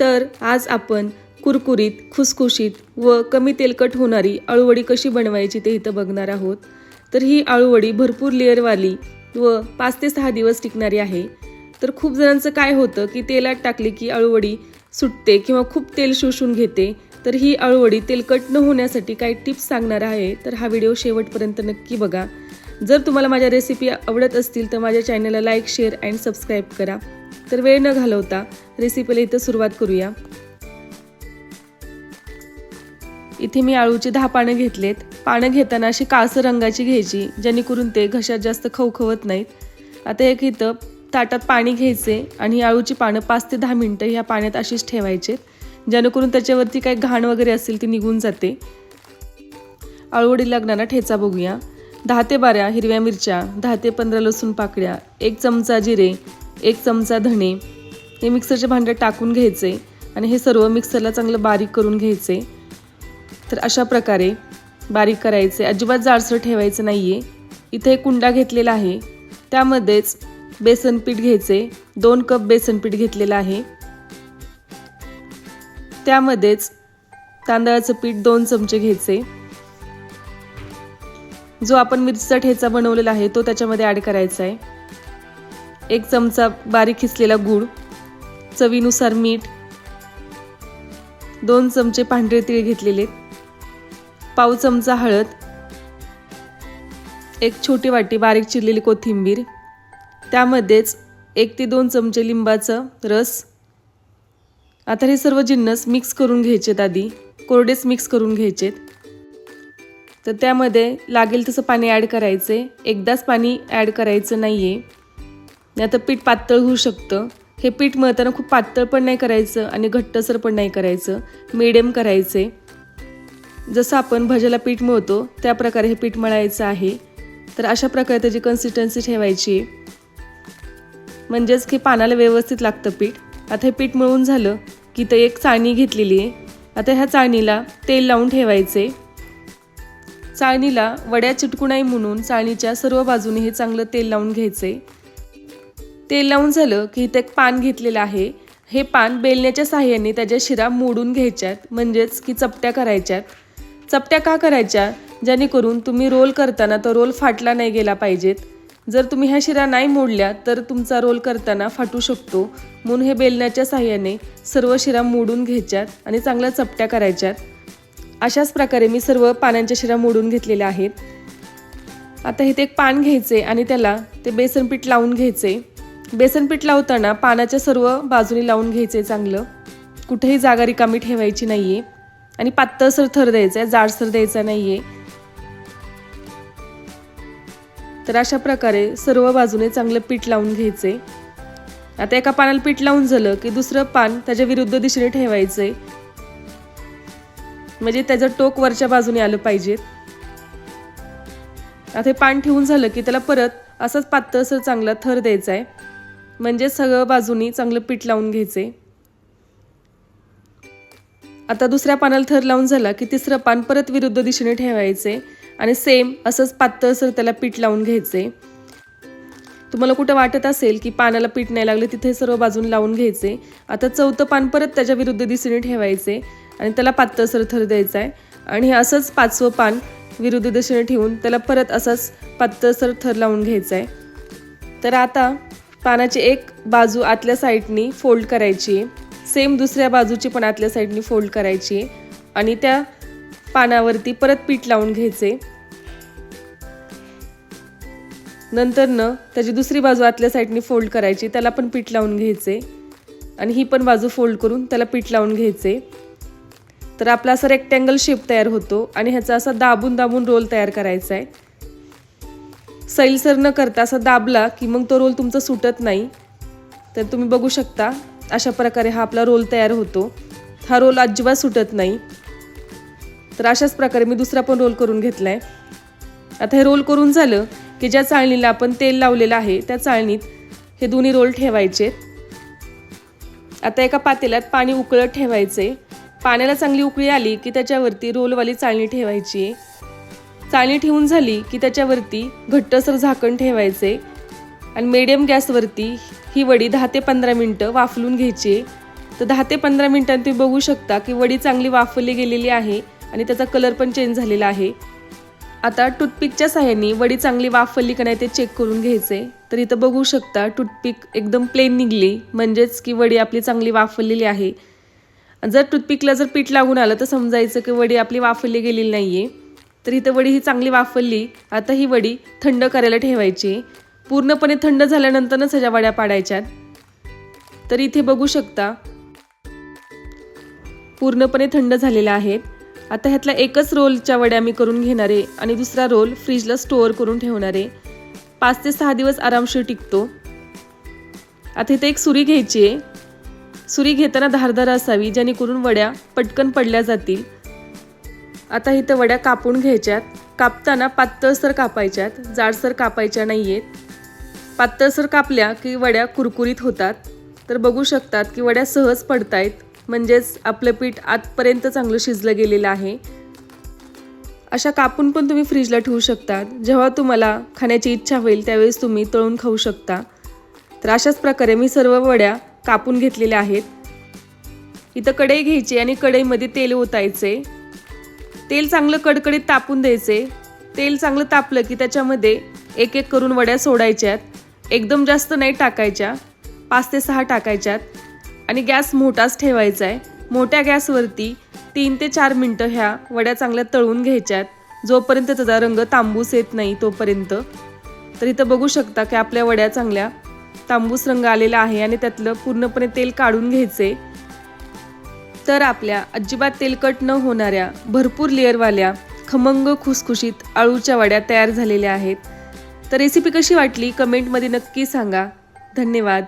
तर आज आपण कुरकुरीत खुसखुशीत व कमी तेलकट होणारी आळूवडी कशी बनवायची ते इथं बघणार आहोत. तर ही आळूवडी भरपूर लेअरवाली व पाच ते सहा दिवस टिकणारी आहे. तर खूप जणांचं काय होतं की तेलात टाकली की आळूवडी सुटते किंवा खूप तेल शोषून घेते तर ही आळूवडी तेलकट न होण्यासाठी काही टिप्स सांगणार आहे. तर हा व्हिडिओ शेवटपर्यंत नक्की बघा. जर तुम्हाला माझ्या रेसिपी आवडत असतील तर माझ्या चॅनलला लाईक शेअर अँड सबस्क्राईब करा. तर वेळ न घालवता रेसिपीला इथं सुरुवात करूया. इथे मी आळूची दहा पानं घेतलेत. पानं घेताना अशी काळसर रंगाची घ्यायची जेणेकरून ते घशात जास्त खवखवत नाहीत. आता एक इथं ताटात पाणी घ्यायचे आणि आळूची पानं पाच ते दहा मिनटं ह्या पाण्यात अशीच ठेवायचे. जेणेकरून त्याच्यावरती काही घाण वगैरे असेल ती निघून जाते. आळूवडी लागणारा ठेचा बघूया. दहा ते बारा हिरव्या मिरच्या दहा ते पंधरा लसूण पाकळ्या एक चमचा जिरे एक चमचा धणे हे मिक्सरच्या भांड्यात टाकून घ्यायचे आणि हे सर्व मिक्सरला चांगलं बारीक करून घ्यायचे. तर अशा प्रकारे बारीक करायचे. अजिबात जाडसर ठेवायचं नाही आहे इथे एक कुंडा घेतलेला आहे. त्यामध्येच बेसन पीठ घ्यायचे. दोन कप बेसन पीठ घेतलेलं आहे. त्यामध्येच तांदळाचं पीठ दोन चमचे घ्यायचे. जो आपण मिरचीचा ठेचा बनवलेला आहे तो त्याच्यामध्ये ॲड करायचा आहे. एक चमचा बारीक खिसलेला गूळ चवीनुसार मीठ दोन चमचे पांढरे तीळ घेतलेले पाव चमचा हळद एक छोटी वाटी बारीक चिरलेली कोथिंबीर त्यामध्येच एक ते दोन चमचे लिंबाचं रस. आता हे सर्व जिन्नस मिक्स करून घ्यायचेत आधी कोरडेच मिक्स करून घ्यायचेत. तर त्यामध्ये लागेल तसं पाणी ॲड करायचे एकदाच पाणी ॲड करायचं नाही आहे नाही तर पीठ पातळ होऊ शकतं. हे पीठ मळताना खूप पातळ पण नाही करायचं आणि घट्टसर पण नाही करायचं. मिडियम करायचे. जसं आपण भज्याला पीठ मळतो त्या प्रकारे हे पीठ मळायचं आहे. तर अशा प्रकारे त्याची कन्सिस्टन्सी ठेवायची. म्हणजेच की पानाला व्यवस्थित लागतं पीठ. आता हे पीठ मळून झालं की ते एक चाळणी घेतलेली आहे. आता ह्या चाळणीला तेल लावून ठेवायचे. चाळणीला वड्या चिटकू नाही म्हणून चाळणीच्या सर्व बाजूने हे चांगलं तेल लावून घ्यायचे. तेल लावून झालं की इथे एक पान घेतलेलं आहे. हे पान बेलण्याच्या साह्याने त्याच्या शिरा मोडून घ्यायच्यात म्हणजेच की चपट्या करायच्यात. चपट्या का करायच्या? जेणेकरून तुम्ही रोल करताना तो रोल फाटला नाही गेला पाहिजेत. जर तुम्ही ह्या शिरा नाही मोडल्या तर तुमचा रोल करताना फाटू शकतो. म्हणून हे बेलण्याच्या साह्याने सर्व शिरा मोडून घ्यायच्यात आणि चांगल्या चपट्या करायच्यात. अशाच प्रकारे मी सर्व पानांच्या शिरा मोडून घेतलेल्या आहेत. आता इथे एक पान घ्यायचे आणि त्याला ते बेसनपीठ लावून घ्यायचे. बेसन पीठ लावताना पानाच्या सर्व बाजूनी लावून घ्यायचं आहे चांगलं. कुठेही जागा रिकामी ठेवायची नाही आहे आणि पातळसर थर द्यायचा आहे जाडसर द्यायचा नाही आहे तर अशा प्रकारे सर्व बाजूने चांगलं पीठ लावून घ्यायचे आता एका पानाला पीठ लावून झालं की दुसरं पान त्याच्या विरुद्ध दिशेने ठेवायचं आहे म्हणजे त्याचं टोक वरच्या बाजूने आलं पाहिजे. आता हे पान ठेवून झालं की त्याला परत असंच पातळसर चांगला थर द्यायचा आहे म्हणजे सगळं बाजूनी चांगलं पीठ लावून घ्यायचे. आता दुसऱ्या पानाला थर लावून झाला की तिसरं पान परत विरुद्ध दिशेने ठेवायचे आणि सेम असंच पातळसर त्याला पीठ लावून घ्यायचे. तुम्हाला कुठं वाटत असेल की पानाला पीठ नाही लागले तिथे सर्व बाजून लावून घ्यायचे. आता चौथं पान परत त्याच्या विरुद्ध दिशेने ठेवायचे आणि त्याला पातळसर थर द्यायचा आहे. आणि हे असंच पाचवं पान विरुद्ध दिशेने ठेवून त्याला परत असंच पातळसर थर लावून घ्यायचा आहे. तर आता पानाची एक बाजू आतल्या साईडनी फोल्ड करायची. आहे सेम दुसऱ्या बाजूची पण आतल्या साईडनी फोल्ड करायची. आहे आणि त्या पानावरती परत पीठ लावून घ्यायचे. नंतर न त्याची दुसरी बाजू आतल्या साईडनी फोल्ड करायची. त्याला पण पीठ लावून घ्यायचे. आणि ही पण बाजू फोल्ड करून त्याला पीठ लावून घ्यायचे. तर आपला असा रेक्टँगल शेप तयार होतो. आणि ह्याचा असा दाबून दाबून रोल तयार करायचा आहे. सैलसर न करता असा दाबला की मग तो रोल तुमचा सुटत नाही. तर तुम्ही बघू शकता अशा प्रकारे हा आपला रोल तयार होतो. हा रोल अजिबात सुटत नाही. तर अशाच प्रकारे मी दुसरा पण रोल करून घेतला आहे आता हे रोल करून झालं की ज्या चाळणीला आपण तेल लावलेलं आहे त्या चाळणीत हे दोन्ही रोल ठेवायचे. आता एका पातेल्यात पाणी उकळत ठेवायचे. पाण्याला चांगली उकळी आली की त्याच्यावरती रोलवाली चाळणी ठेवायची. आहे चाळणी ठेवून झाली की त्याच्यावरती घट्टसर झाकण ठेवायचे आणि मिडियम गॅसवरती ही वडी दहा ते पंधरा मिनटं वाफलून घ्यायची. तर दहा ते पंधरा मिनटांत तुम्ही बघू शकता की वडी चांगली वाफवली गेलेली आहे आणि त्याचा कलर पण चेंज झालेला आहे. आता टूथपिकच्या सहाय्याने वडी चांगली वाफवली का नाही ते चेक करून घ्यायचे. तर इथं बघू शकता टूथपिक एकदम प्लेन निघली. म्हणजेच की वडी आपली चांगली वाफवलेली आहे. जर टूथपिकला जर पीठ लागून आलं तर समजायचं की वडी आपली वाफवली गेलेली नाही आहे तर इथं वडी ही चांगली वाफवली. आता ही वडी थंड करायला ठेवायची. पूर्णपणे थंड झाल्यानंतरच ह्याच्या वड्या पाडायच्यात. तर इथे बघू शकता. पूर्णपणे थंड झालेल्या आहेत. आता ह्यातला एकच रोलच्या वड्या मी करून घेणार आहे आणि दुसरा रोल फ्रीजला स्टोअर करून ठेवणार आहे. पाच ते सहा दिवस आरामशीर टिकतो. आता इथे एक सुरी घ्यायची आहे. सुरी घेताना धारदार असावी जेणेकरून वड्या पटकन पडल्या जातील. आता इथं वड्या कापून घ्यायच्यात. कापताना पातळसर कापायच्यात. जाडसर कापायच्या नाही आहेत पातळसर कापल्या की वड्या कुरकुरीत होतात. तर बघू शकतात की वड्या सहज पडतायत. म्हणजेच आपलं पीठ आतपर्यंत चांगलं शिजलं गेलेलं आहे. अशा कापून पण तुम्ही फ्रीजला ठेवू शकतात. जेव्हा तुम्हाला खाण्याची इच्छा होईल त्यावेळेस तुम्ही तळून खाऊ शकता. तर अशाच प्रकारे मी सर्व वड्या कापून घेतलेल्या आहेत. इथं कढई घ्यायची आणि कढईमध्ये तेल ओतायचे. तेल चांगलं कडकडीत तापून द्यायचे. तेल चांगलं तापलं की त्याच्यामध्ये एक एक करून वड्या सोडायच्यात. एकदम जास्त नाही टाकायच्या. पाच ते सहा टाकायच्यात. आणि गॅस मोठाच ठेवायचा आहे मोठ्या गॅसवरती तीन ते चार मिनटं ह्या वड्या चांगल्या तळून घ्यायच्यात. जोपर्यंत त्याचा रंग तांबूस येत नाही तोपर्यंत. तर इथं बघू शकता की आपल्या वड्या चांगल्या तांबूस रंग आलेला आहे आणि त्यातलं पूर्णपणे तेल काढून घ्यायचे तर आपल्या अजिबात तेलकट न होणाऱ्या भरपूर लेअरवाल्या खमंग खुसखुशीत आळूच्या वड्या तयार झालेल्या आहेत. तर रेसिपी कशी वाटली? कमेंटमध्ये नक्की सांगा. धन्यवाद.